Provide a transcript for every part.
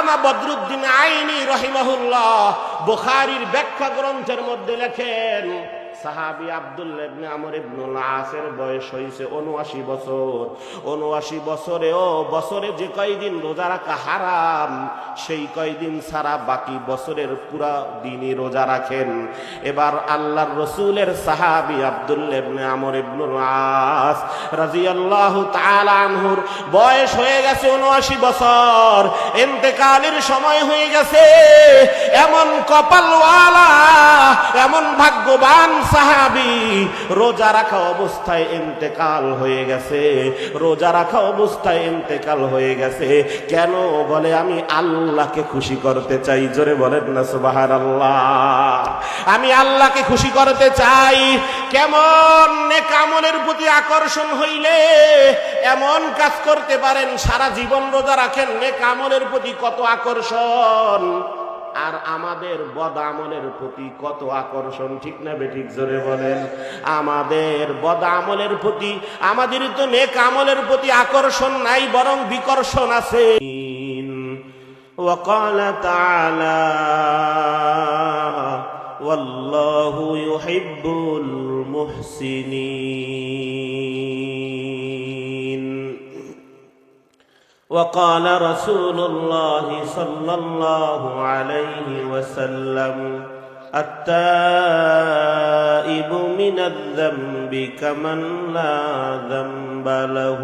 আল্লামা বদরুদ্দিন আইনি রহিমাহুল্লাহ বুখারীর ব্যাখ্যা গ্রন্থের মধ্যে লেখেন সাহাবি আব্দুল্লাহ ইবনে আমর ইবনুল আসের বয়স হয়েছে 79 বছর। 79 বছরেও বছরে যে কয়দিন রোজা রাখা হারাম, সেই কয়দিন ছাড়া বাকি বছরের পুরা দিনই রোজা রাখেন। এবার আল্লাহর রসুলের সাহাবি আব্দুল্লাহ ইবনে আমর ইবনুল আস রাদিয়াল্লাহু তাআলা আনহুর বয়স হয়ে গেছে 79 বছর। ইন্তেকালের সময় হয়ে গেছে। এমন কপালওয়ালা, এমন ভাগ্যবান সাহাবি, রোজা রাখা অবস্থায় ইন্তেকাল হয়ে গেছে। রোজা রাখা অবস্থায় ইন্তেকাল হয়ে গেছে। কেন বলে, আমি আল্লাহকে খুশি করতে চাই। জোরে বলেন না সুবাহার আল্লাহ আমি আল্লাহকে খুশি করতে চাই। কেমন নেকামলের প্রতি আকর্ষণ হইলে, এমন কাজ করতে পারেন, সারা জীবন রোজা রাখেন, নেকামলের প্রতি কত আকর্ষণ। আর আমাদের বদ আমলের প্রতি কত আকর্ষণ ঠিক না বেঠিক জোরে বলেন আমাদের বদ আমলের প্রতি আমাদের তো নেক আমলের প্রতি আকর্ষণ নাই বরং বিকর্ষণ আছে وقال تعالى والله يحب المحسنين وقال رسول الله صلى الله عليه وسلم التائب من الذنب كمن لا ذنب له.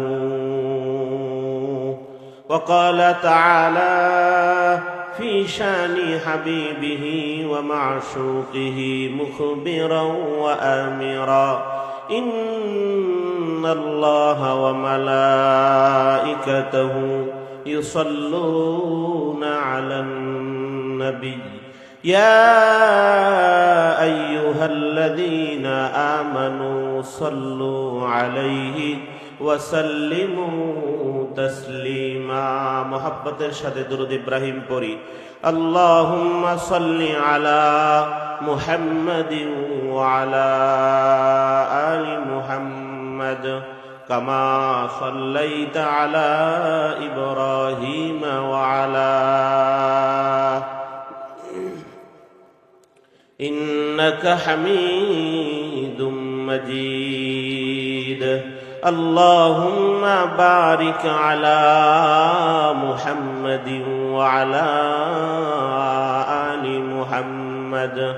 وقال تعالى في شأن حبيبه ومعشوقه مخبرا وامرا ان الله وملائكته يصلون على النبي. يا ايها الذين امنوا صلوا عليه وسلموا تسليما. محبت الشهد درود إبراهيم পড়ি। اللهم صل على محمد وعلى ال محمد كما صليت على إبراهيم وعلى إنك حميد مجيد. اللهم بارك على محمد وعلى آل محمد.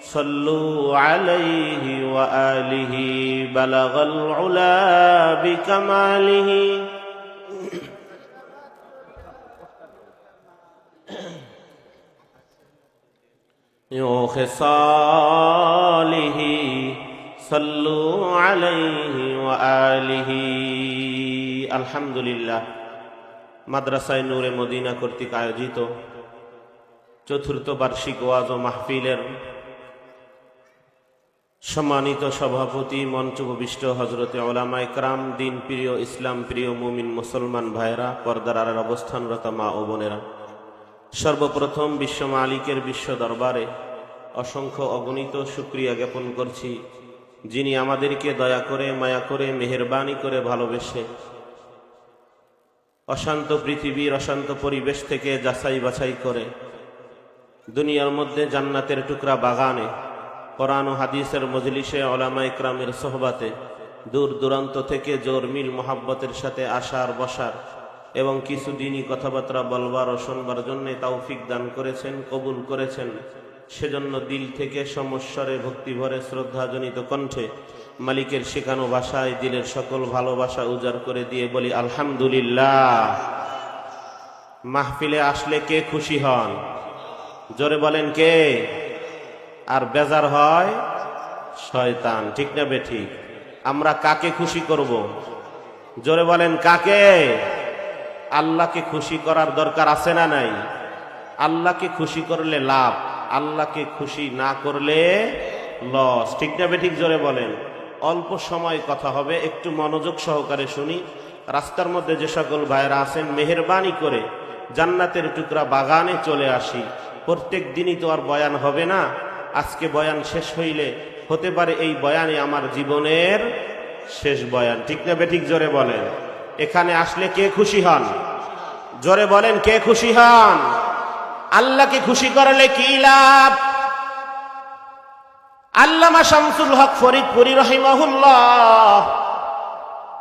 صلوا عليه وآله بلغ العلا بكماله خصاله صلوا عليه وآله الحمد لله মাদ্রাসায় নূরে মদিনা কর্তৃক আয়োজিত চতুর্থ বার্ষিক ওয়াজ ও মাহফিলের সম্মানিত সভাপতি মঞ্চভূষ্ট হজরতে ওলামা ইকরাম দিন প্রিয় ইসলাম প্রিয় মুমিন মুসলমান ভাইরা পর্দার অবস্থানরত মা ও বোনেরা। সর্বপ্রথম বিশ্ব মালিকের বিশ্ব দরবারে অসংখ্য অগণিত সুক্রিয়া জ্ঞাপন করছি, যিনি আমাদেরকে দয়া করে, মায়া করে, মেহরবানি করে ভালোবেসে অশান্ত পৃথিবীর অশান্ত পরিবেশ থেকে যাচাই বাছাই করে দুনিয়ার মধ্যে জান্নাতের টুকরা বাগানে কোরআন হাদিসের মজলিসে ওলামা ইকরামের সোহবাতে দূর দূরান্ত থেকে জোর মিল মোহাব্বতের সাথে আসার বসার এবং কিছু দিনই কথাবার্তা বলবার ও শোনবার জন্যে তাওফিক দান করেছেন, কবুল করেছেন। সেজন্য দিল থেকে সমস্বরে ভক্তিভরে শ্রদ্ধাজনিত কণ্ঠে মালিকের শেখানো ভাষায় দিলের সকল ভালোবাসা উজাড় করে দিয়ে বলি, আলহামদুলিল্লাহ। মাহফিলে আসলে কে খুশি হন? জোরে বলেন কে? আর বেজার হয় শয়তান। ঠিক না বেঠিক আমরা কাকে খুশি করব? জোরে বলেন, কাকে? আল্লাহকে খুশি করার দরকার আছে না নাই? আল্লাহকে খুশি করলে লাভ, আল্লাহকে খুশি না করলে লস। ঠিক না ঠিক? জোরে বলেন। অল্প সময় কথা হবে, একটু মনোযোগ সহকারে শুনি। রাস্তার মধ্যে যে সকল ভাইরা আছেন, মেহরবানি করে জান্নাতের টুকরা বাগানে চলে আসি। প্রত্যেক দিনই তো আর বয়ান হবে না। আজকে বয়ান শেষ হইলে হতে পারে এই বয়ানে আমার জীবনের শেষ বয়ান। ঠিক না বেঠিক জোরে বলেন? এখানে আসলে কে খুশি হন? জোরে বলেন, কে খুশি হন? আল্লাহকে খুশি করলে কি লাভ? আল্লামা শামসুল হক ফরিদপুরি রহিমাহুল্লাহ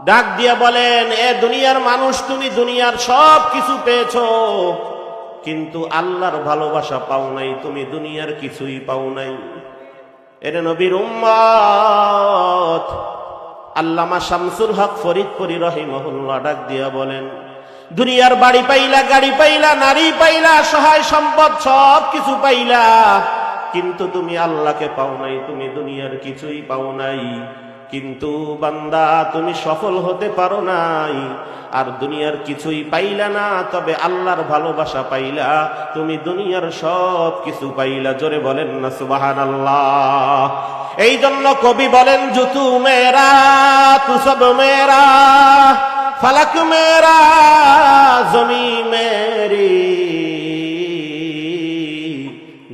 ডাক দিয়া বলেন, এ দুনিয়ার মানুষ, তুমি দুনিয়ার সব কিছু পেয়েছ। কিন্তু আল্লাহর ভালোবাসা পাও নাই, তুমি দুনিয়ার কিছুই পাও নাই। এর নবীর উম্মত, আল্লামা শামসুল হক ফরিদপুরি রহিমহুল্লাহ ডাক দিয়া বলেন, দুনিয়ার বাড়ি পাইলা, গাড়ি পাইলা, নারী পাইলা, সহায় সম্পদ সব কিছু পাইলা, কিন্তু তুমি আল্লাহকে পাও নাই, তুমি দুনিয়ার কিছুই পাও নাই। কিন্তু বান্দা, তুমি সফল হতে পারো নাই। আর দুনিয়ার কিছুই পাইলা না, তবে আল্লাহর ভালোবাসা পাইলা। তুমি দুনিয়ার সব কিছু পাইলা, জোরে বলেন না সুবাহান আল্লাহ এই জন্য কবি বলেন, জুতু মেরা, তুসব মেরা, ফালাক মেরা, জমি মেরি।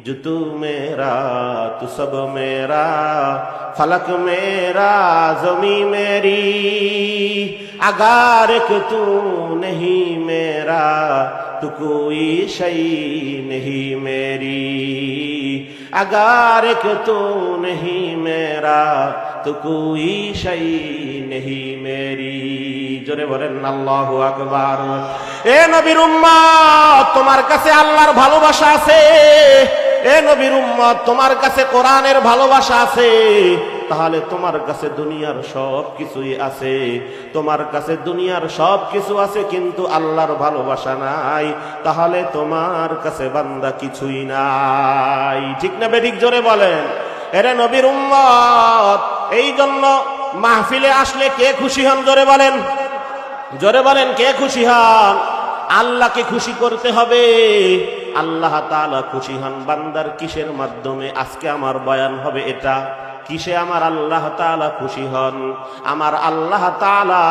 জুতু মেরা, তুসব মেরা फलक मेरा जमी मेरी अगार तू नहीं मेरा तू कोई शई नहीं मेरी अगार तू नहीं मेरा तू कोई शई नहीं मेरी জোরে বলেন আল্লাহ আকবার এ নবীর উম্মত তোমার কাছে আল্লাহর ভালোবাসা আছে এ নবীর উম্মত, তোমার কাছে কোরআনের ভালোবাসা আছে, তাহলে তোমার কাছে দুনিয়ার সব কিছুই আছে। তোমার কাছে দুনিয়ার সব কিছু আছে, কিন্তু আল্লাহর ভালোবাসা নাই, তাহলে তোমার কাছে বান্দা কিছুই নাই। ঠিক না বেদিক জোরে বলেন? এরে নবীর উম্মত, এই জন্য মাহফিলে আসলে কে খুশি হন? জোরে বলেন। জোরে বলেন, কে খুশি হন? আল্লাহকে খুশি করতে হবে। আল্লাহ তাআলা খুশি হন, বান্দার কিসের মাধ্যমে? আজকে আমার বয়ান হবে এটা, কিসে আমার আল্লাহ তাআলা খুশি হন? আমার আল্লাহ তালা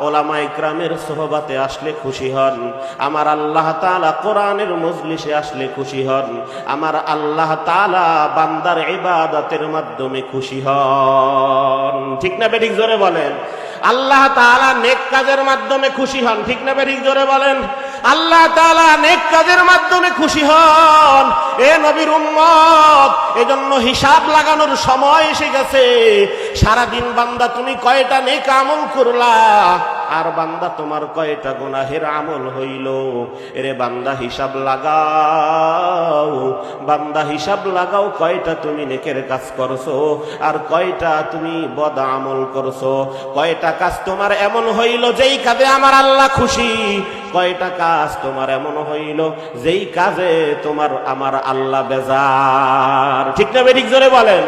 ওলামা ইকরামের সোহবাতে আসলে খুশি হন, আমার আল্লাহ তাআলা কোরআনের মজলিসে আসলে খুশি হন, আমার আল্লাহ তালা বান্দার ইবাদতের মাধ্যমে খুশি হন। ঠিক না বেঠিক জোরে বলেন? আল্লাহ তাআলা নেক কাজের মাধ্যমে খুশি হন, ঠিক না বেঠিক জোরে বলেন? আল্লাহ তাআলা নেক কাজের মাধ্যমে খুশি হন। এ নবীর উম্মত, এজন্য হিসাব লাগানোর সময় এসে গেছে। সারাদিন বান্দা, তুমি কয়টা নেক আমল করলা? আর বান্দা তোমার কয়টা গুনাহের আমল হইল? এরে বান্দা হিসাব লাগাও। বান্দা হিসাব লাগাও, কয়টা তুমি নেকের কাজ করছ? আর কয়টা তুমি বদ আমল করছ? কয়টা কাজ তোমার এমন হইল যেই কাজে আমার আল্লাহ খুশি? কয়টা কাজ তোমার এমন হইল যেই কাজে তোমার আমার আল্লাহ বেজার? ঠিক না বেঠিক জোরে বলেন।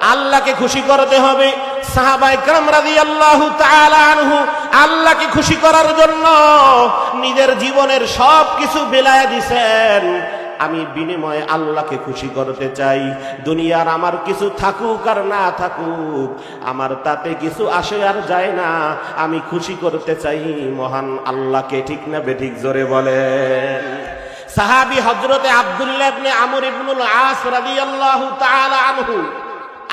আল্লাহকে খুশি করতে হবে। সাহাবাই কাম রাজি আল্লাহ আনহু আল্লাহকে খুশি করার জন্য নিজের জীবনের সব কিছু বেলায় দিছেন। আমি বিনিময়ে আল্লাহকে খুশি করতে চাই। দুনিয়ার আমার কিছু থাকুক আর না থাকুক, আমার তাতে কিছু আসে আর যায় না। আমি খুশি করতে চাই, মহান আল্লাহকে ঠিক না বেঠিক জোরে বলেন। সাহাবি হজরতে আব্দুল্লাহ আমর ইবনুল আস রাদিয়াল্লাহু তাআলা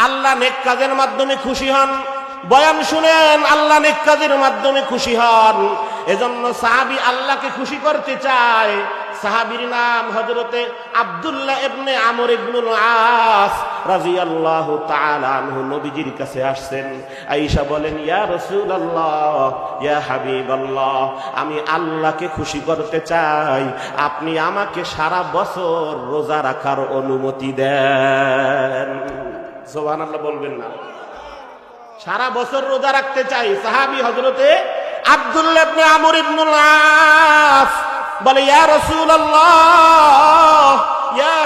আল্লাহ নেক কাজের মাধ্যমে খুশি হন। বয়ান শুনেন, আল্লাহ নেক কাজের মাধ্যমে খুশি হন। এজন্য সাহাবি আল্লাহকে খুশি করতে চায়। সাহাবির নাম হজরতে আব্দুল্লাহ ইবনে আমর ইবনুল আস রাদিয়াল্লাহু তাআলা আনহু নবীজির কাছে আসছেন। আয়েশা বলেন, ইয়া রাসূলুল্লাহ, ইয়া হাবিবাল্লাহ, আমি আল্লাহকে খুশি করতে চাই। আপনি আমাকে সারা বছর রোজা রাখার অনুমতি দেন। সোহান আল্লাহ বলবেন না। সারা বছর রোজা রাখতে চাই। সাহাবি হজরতে আব্দুল্লাহ বলে, ইয়া ইয়া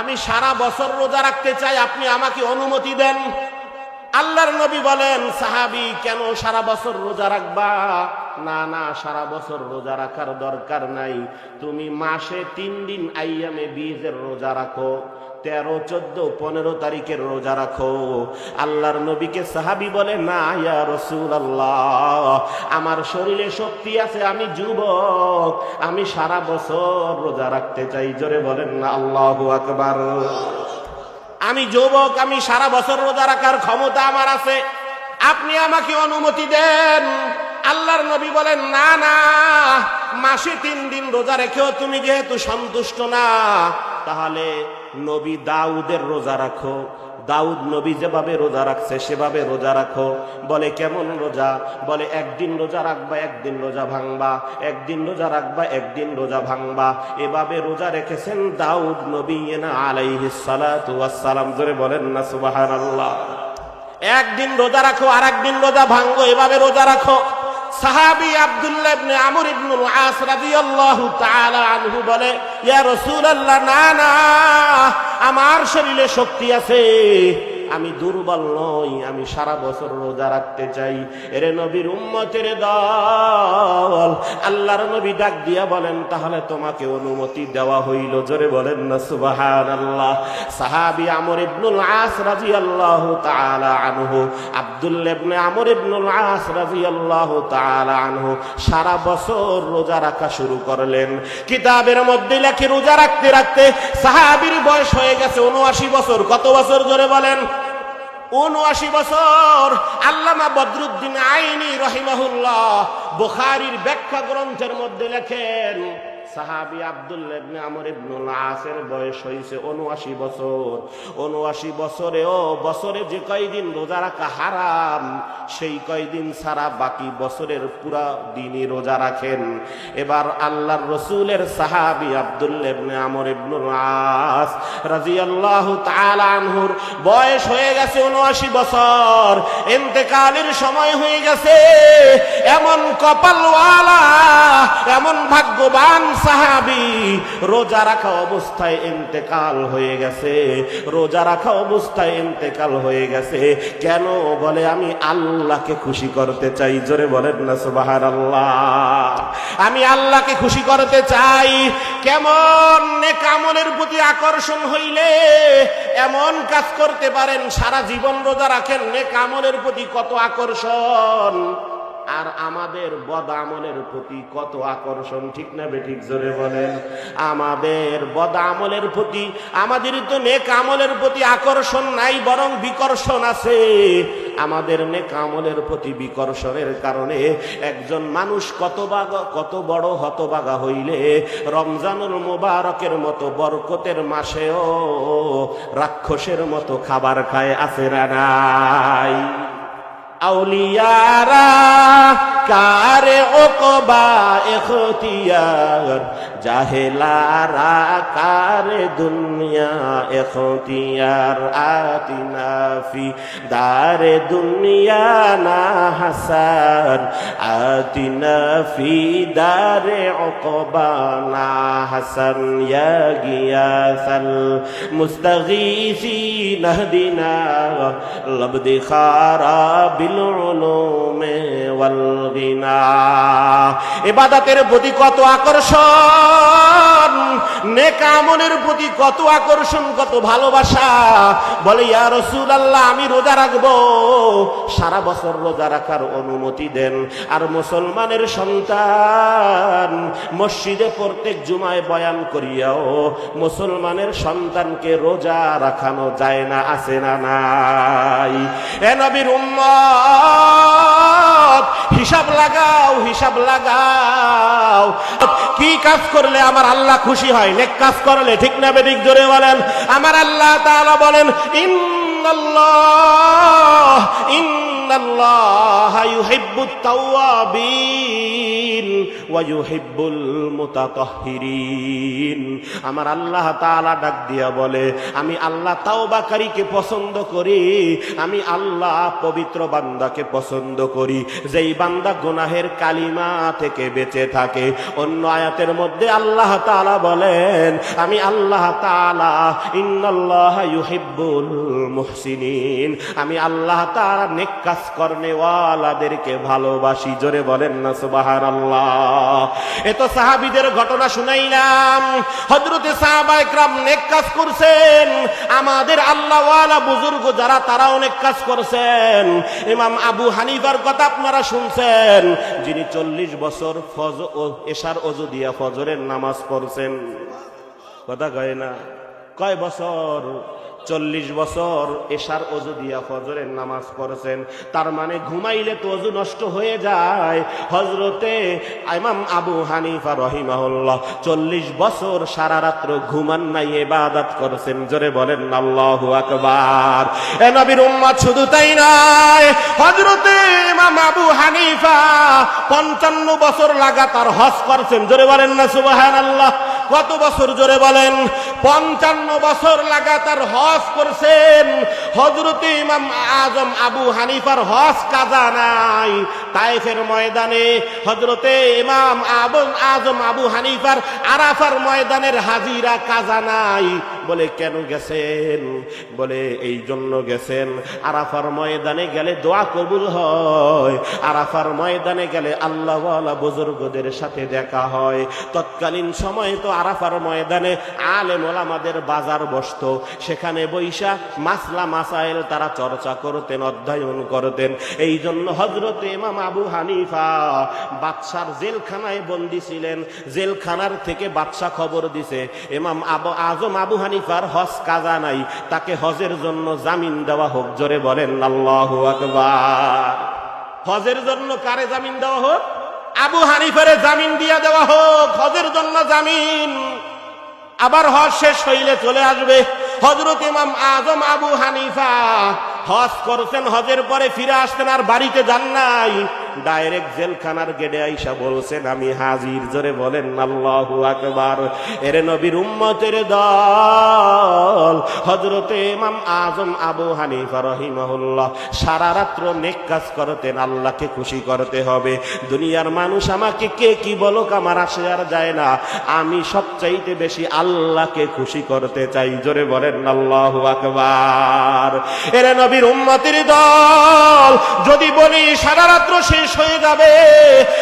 আমি সারা বছর রোজা রাখতে চাই, আপনি আমাকে অনুমতি দেন। আল্লাহর নবী বলেন, সাহাবি, কেন সারা বছর রোজা রাখবা? না না, সারা বছর রোজা রাখার দরকার নাই। তুমি মাসে তিন দিন আইয়ামে বীজের রোজা রাখো, তেরো, চোদ্দ, পনেরো তারিখের রোজা রাখো। আল্লাহর নবীকে সাহাবি বলে, না, ইয়া রসুল আল্লাহ আমার শরীরে শক্তি আছে, আমি যুবক, আমি সারা বছর রোজা রাখতে চাই। জোরে বলেন না, আল্লাহ আকবার। আমি যুবক, আমি সারা বছর রোজা রাখার ক্ষমতা আমার আছে। আপনি আমাকে অনুমতি দেন। আল্লাহর নবী বলেন, না না, মাসে তিন দিন রোজা রেখেও তুমি যেহেতু সন্তুষ্ট না, তাহলে নবী দাউদের রোজা রাখো দাউদ নবী যেভাবে রোজা রাখছে, সেভাবে রোজা রাখো। বলে, কেমন রোজা? বলে, একদিন রোজা রাখবা, একদিন রোজা ভাঙবা। একদিন রোজা রাখবা, একদিন রোজা ভাঙবা। এভাবে রোজা রেখেছেন দাউদ নবী ওয়াস সালাম জোরে বলেন না, সুবহানাল্লাহ। একদিন রোজা রাখো আর একদিন রোজা ভাঙ্গো এভাবে রোজা রাখো। সাহাবি আব্দুল্লাহ ইবনে আমর ইবনুল আস রাদিয়াল্লাহু তাআলা আনহু বলে, ইয়া রাসূলুল্লাহ, না না। আমার শরীরে শক্তি আছে। আমি দুর্বল নই, আমি সারা বছর রোজা রাখতে চাই। এরে নবীর উম্মতের দল। আল্লাহর নবী ডাক দিয়া বলেন, তাহলে তোমাকে অনুমতি দেওয়া হইল। জোরে বলেন না, সুবহানাল্লাহ। সাহাবী আমর ইবনুল আস রাদিয়াল্লাহু তাআলা আনহু আব্দুল্লাহ ইবনে আমর ইবনুল আস রাদিয়াল্লাহু তাআলা আনহু সারা বছর রোজা রাখা শুরু করলেন। কিতাবের মধ্যে লেখে, রোজা রাখতে রাখতে সাহাবীর বয়স হয়ে গেছে উনআশি বছর। কত বছর? জোরে বলেন। উনআশি বছর আল্লামা বদরুদ্দিন আইনি রহিমাহুল্লাহ বুখারীর ব্যাখ্যা গ্রন্থের মধ্যে লেখেন সাহাবি আব্দুল্লাহ ইবনে আমর ইবনুল আসের বয়স হয়েছে উনআশি বছর। উনআশি বছরে ও বছরে যে কয়দিন রোজা রাখা হারাম, সেই কয়দিন সারা বাকি বছরের পুরা দিনই রোজা রাখেন। এবার আল্লাহর রসুলের সাহাবি আব্দুল্লাহ ইবনে আমর ইবনুল আস রাদিয়াল্লাহু তাআলা আনহুর বয়স হয়ে গেছে উনআশি বছর। ইন্তেকালের সময় হয়ে গেছে। এমন কপালওয়ালা, এমন ভাগ্যবান সাহাবি, রোজা রাখা অবস্থায় ইন্তেকাল হয়ে গেছে। রোজা রাখা অবস্থায় ইন্তেকাল হয়ে গেছে। কেন বলে, আমি আল্লাহকে খুশি করতে চাই। জোরে বলেন না সুবাহার আল্লাহ আমি আল্লাহকে খুশি করতে চাই। কেমন কামলের প্রতি আকর্ষণ হইলে, এমন কাজ করতে পারেন, সারা জীবন রোজা রাখেন নে কামলের প্রতি কত আকর্ষণ। আর আমাদের বদ আমলের প্রতি কত আকর্ষণ, ঠিক না বেঠিক জোরে বলেন। আমাদের বদ আমলের প্রতি, আমাদের তো নেক আমলের প্রতি আকর্ষণ নাই, বরং বিকর্ষণ আছে। আমাদের নেক আমলের প্রতি বিকর্ষণের কারণে একজন মানুষ কত বাগা কত বড় হতবাগা হইলে রমজানুল মুবারকের মতো বরকতের মাসেও রাক্ষসের মতো খাবার খায়, আছে না আউলিয়ারা কারে ওকবা এখতিয়ার? জাহেলারা কারে দুনিয়া এখতিয়ার আতিনাফি দারে দুনিয়া না হাসার আতিনাফি দারে অকবা না হাসান, ইয়া গিয়াসাল মুস্তাগীসি নাহদিনা লবদ খারা বিল উলুমে ওয়াল গিনা। ইবাদতের প্রতি কত আকর্ষণ। নেকামনের প্রতি কত আকর্ষণ, কত ভালোবাসা। বলে আমি রোজা রাখব। সারা বছর রোজা রাখার অনুমতি দেন। আর মুসলমানের সন্তান মসজিদে প্রত্যেক জুমায় বয়ান করিয়াও মুসলমানের সন্তানকে রোজা রাখানো যায় না, আছে না নাই। এ নবীর উম্মত, হিসাব লাগাও হিসাব লাগাও। কি কাজ করলে আমার আল্লাহ খুশি হয়। নেক কাজ করলে ঠিক না বেদিক জোরে বলেন। আমার আল্লাহ তাআলা বলেন, ইন্নাল্লাহ ইন্নাল্লাহ ইউহিব্বুত তাওয়াবিন ওয়া ইউহিব্বুল মুতাতাহহিরিন আমার আল্লাহ তাআলা ডাক দিয়া বলে, আমি আল্লাহ তাওবাকারীকে পছন্দ করি, আমি আল্লাহ পবিত্র বান্দাকে পছন্দ করি। যেই বান্দা গুনাহের কালিমা থেকে বেঁচে থাকে। অন্য আয়াতের মধ্যে আল্লাহ তাআলা বলেন, আমি আল্লাহ তাআলা ইন্নাল্লাহ ইউহিব্বুল মুহসিনিন। আমি আল্লাহ তাআলা নেক কাজ করনেওয়ালাদেরকে ভালোবাসি, জোরে বলেন না সুবহানাল্লাহ। এ তো সাহাবীদের ঘটনা শুনাইলাম। হযরতে সাহাবা একরাম নেক কাজ করছেন। আমাদের আল্লাহওয়ালা বুজুর্গ যারা তারা অনেক কাজ করছেন। ইমাম আবু হানিফার কথা আপনারা শুনছেন। যিনি চল্লিশ বছর ফজ ও এশার অজু দিয়া ফজরের নামাজ পড়ছেন। কথা কয় না? কয় বছর? চল্লিশ বছর এশার অজু দিয়া ফজরের নামাজ পড়েছেন। তার মানে ঘুমাইলে তো অজু নষ্ট হয়ে যায়। হজরতে ইমাম আবু হানিফা রহিমাহুল্লাহ চল্লিশ বছর সারা রাত্র ঘুমান নাই এবাদাত করছেন। জোরে বলেন, আল্লাহু আকবার। এ নবীর উম্মাদ শুধু তাই নয় হজরতে ইমাম আবু হানিফা পঞ্চান্ন বছর লাগাতার হজ করছেন। জোরে বলেন না, সুবহানাল্লাহ। কত বছর জোরে বলেন? পঞ্চান্ন বছর লাগাতার হজ করছেন। হজরত ইমাম আজম আবু হানিফার হজ কাজা নাই। তাইফের ময়দানে হজরতে ইমাম আবু আজম আবু হানিফার আরাফার ময়দানের হাজিরা কাজা নাই। বলে, কেন গেছেন? বলে, এই জন্য গেছেন। আরাফার ময়দানে গেলে দোয়া কবুল হয়। আরাফার ময়দানে গেলে আল্লাহওয়ালা বুজুর্গদের সাথে দেখা হয়। তৎকালীন সময় তো আরাফার ময়দানে আলেম ওলামাদের বাজার বসত। সেখানে বৈশা মাসলা মাসাইল তারা চর্চা করতেন, অধ্যয়ন করতেন। এই জন্য হজরত ইমাম আবু হানিফা বাদশার জেলখানায় বন্দি ছিলেন। জেলখানার থেকে বাদশা খবর দিছে, ইমাম আবু, আজম আবু হানিফার হজ কাজা নাই, তাকে হজের জন্য জামিন দেওয়া হোক। জোরে বলেন, আল্লাহ আকবার। হজের জন্য কারে জামিন দেওয়া হোক? আবু হানিফারে জামিন দিয়া দেওয়া হোক, হজের জন্য জামিন। আবার হজ শেষ হইলে চলে আসবে। হজরত ইমাম আজম আবু হানিফা হজ করছেন, হজের পরে ফিরে আসতেন আর বাড়িতে যান নাই। ডাইরেক্ট জেলখানার গেটে আইসা বলছেন, আমি হাজির। জোরে বলেন, আল্লাহু আকবার। এরে নবীর উম্মতের দল হজরতে ইমাম আজম আবু হানিফা রহিমাহুল্লাহ, সারা রাত্র নেক কাজ করতেন, আল্লাহকে খুশি করতে হবে। দুনিয়ার মানুষ আমাকে কে কি বলুক, আমার আসে আর যায় না। আমি সবচাইতে বেশি আল্লাহকে খুশি করতে চাই, জোরে বলেন, আল্লাহু আকবার। এরে নবীর উম্মতের দল, যদি বলি, সারা রাত্র শেষ হয়ে যাবে।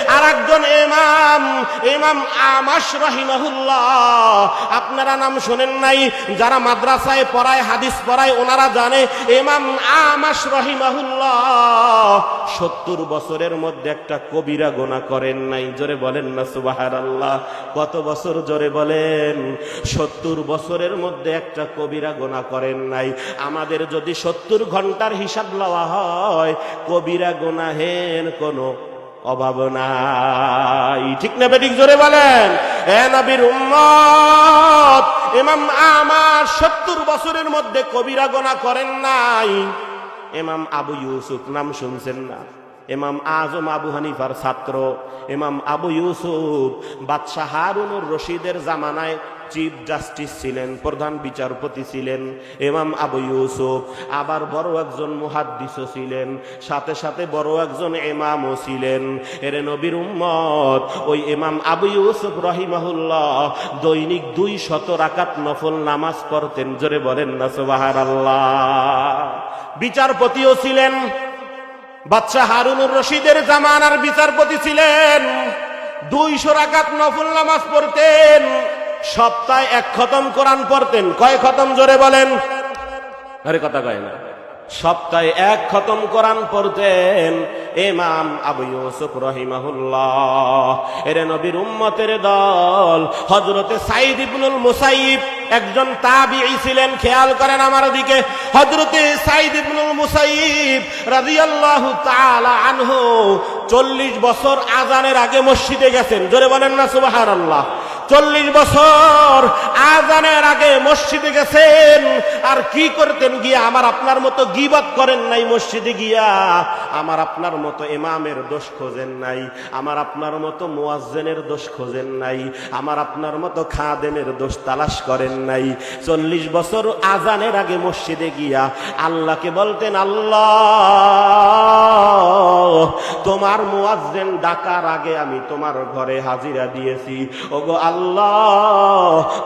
আর একজন ইমাম ইমাম আমাস রহিমাহুল্লাহ। আপনারা নাম শোনেন নাই, যারা মাদ্রাসায় পড়ায়, হাদিস পড়ায়, ওনারা জানে, ইমাম আমাস রহিমাহুল্লাহ। সত্তর বছরের মধ্যে একটা কবিরা গোনা করেন নাই। জোরে বলেন না সুবাহার আল্লাহ কত বছর জোরে বলেন? সত্তর বছরের মধ্যে একটা কবিরা গোনা করেন নাই। আমাদের যদি সত্তর ঘণ্টার হিসাব লওয়া হয়, কবিরা গোনাহের কোনো অভাব নাই। ঠিক না বেঠিক, জোরে বলেন। এ নবীর উম্মত, ইমাম আমার সত্তর বছরের মধ্যে কবিরা গোনা করেন নাই। এমাম আবু ইউসুফ, নাম শুনছেন না। ইমাম আজম আবু হানিফার ছাত্র। এমাম আবু ইউসুফ, বাদশাহ হারুনুর রশিদের জামানায় চিফ জাস্টিস ছিলেন, প্রধান বিচারপতি ছিলেন এমাম আবু ইউসুফ, আবার বড় একজন মুহাদ্দিসও ছিলেন, সাথে সাথে বড় একজন এমামও ছিলেন। এর নবীর উম্মত, ওই এমাম আবু ইউসুফ রহিমাহুল্লাহ দৈনিক দুই শত রাকাত নফল নামাজ পড়তেন, জোরে বলেন না সুবাহার আল্লাহ বিচারপতিও ছিলেন, বাদশাহ হারুনুর রশিদের জামানার বিচারপতি ছিলেন, দুইশো রাকাত নফল নামাজ পড়তেন সপ্তাহে এক খতম কোরআন পড়তেন। কয় খতম জোরে বলেন? আরে কথা কয় না। সপ্তাহে এক খতম কোরআন পড়তেন ইমাম আবু ইউসুফ রহিমাহুল্লাহ। এর নবীর উম্মতের দল হজরতে সাইদ ইবনুল মুসাইব একজন তাবিঈ ছিলেন, খেয়াল করেন আমার দিকে। হজরতে সাইদ ইবনুল মুসাইব রাদিয়াল্লাহু তাআলা আনহু চল্লিশ বছর আজানের আগে মসজিদে গেছেন। জোরে বলেন না সুবহানাল্লাহ। চল্লিশ বছর আজানের আগে মসজিদে গেছেন। আর কি করতেন গিয়া? আমার আপনার মতো গিবাত করেন নাই মসজিদে গিয়া। আমার আপনার মতো এমামের দোষ খোঁজেন নাই। আমার আপনার মতো মোয়াজ্জেনের দোষ খোঁজেন নাই। আমার আপনার মতো খাদেমের দোষ তালাশ করেন নাই। চল্লিশ বছর আজানের আগে মসজিদে গিয়া আল্লাহকে বলতেন, আল্লাহ, তোমার মোয়াজ্জেন ডাকার আগে আমি তোমার ঘরে হাজিরা দিয়েছি। ওগো আল্লাহ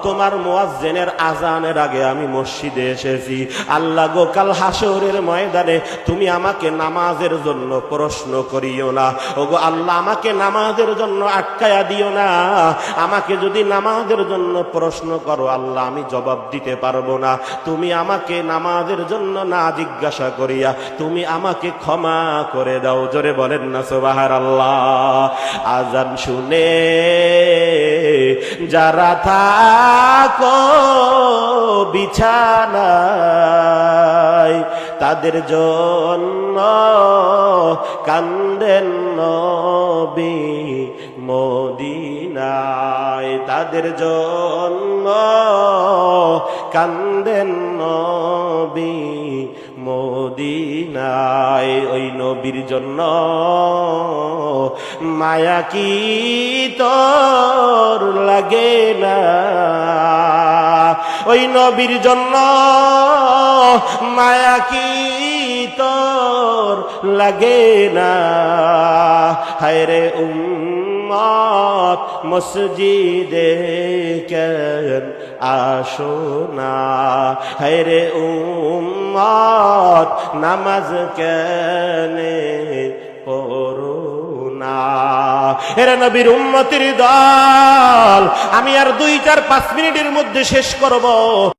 তোমার মোয়াজ্জেনের আজানের আগে আমি মসজিদে এসেছি। আল্লাহ গো, কাল হাসরের ময়দানে তুমি আমাকে নামাজের জন্য প্রশ্ন করিও না। ওগো, আল্লাহ আমাকে নামাজের জন্য আটকায়া দিও না। আমাকে যদি নামাজের জন্য প্রশ্ন করো, আল্লাহ আমি জবাব দিতে পারব না। তুমি আমাকে নামাজের জন্য না জিজ্ঞাসা করিয়া, তুমি আমাকে ক্ষমা করে দাও। জোরে বলেন না সোবাহার আল্লাহ আজান শুনে যারা থাকো বিছানায় তাদের জন্য কান্দেন নবী মদিনায়। তাদের জন্য কান্দেন নবী মদিনায়, ওই নবীর জন্য। মায়া কি তোর লাগে না? ওই নবীর জন্য মায়া কি তোর লাগে না? হায় রে উম্মত মসজিদে কেন আসো না। হায় রে উম্মত, নামাজ কেনে পড়ো না। এরা নবীর উন্নতির দল, আমি আর দুই, চার, পাঁচ মিনিটের মধ্যে শেষ করব।